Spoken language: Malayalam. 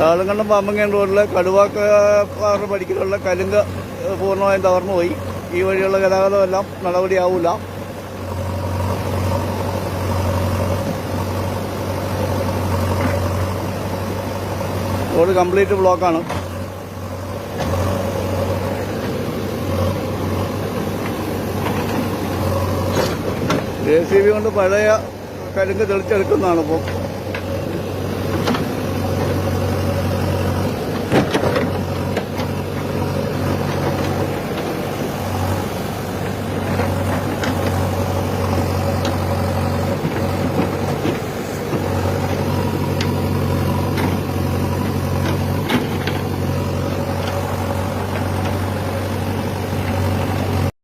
ആളുകളുടെ പാമ്പങ്ങൻ റോഡിലെ കടുവാക്കാറ് പഠിക്കലുള്ള കലുങ്ക് പൂർണമായും തകർന്നുപോയി ഈ വഴിയുള്ള ഗതാഗതമെല്ലാം നടപടിയാവില്ല റോഡ് കംപ്ലീറ്റ് ബ്ലോക്കാണ്. ജെ സി ബി കൊണ്ട് പഴയ കരിങ്ക് തെളിച്ചെടുക്കുന്നതാണ് ഇപ്പോൾ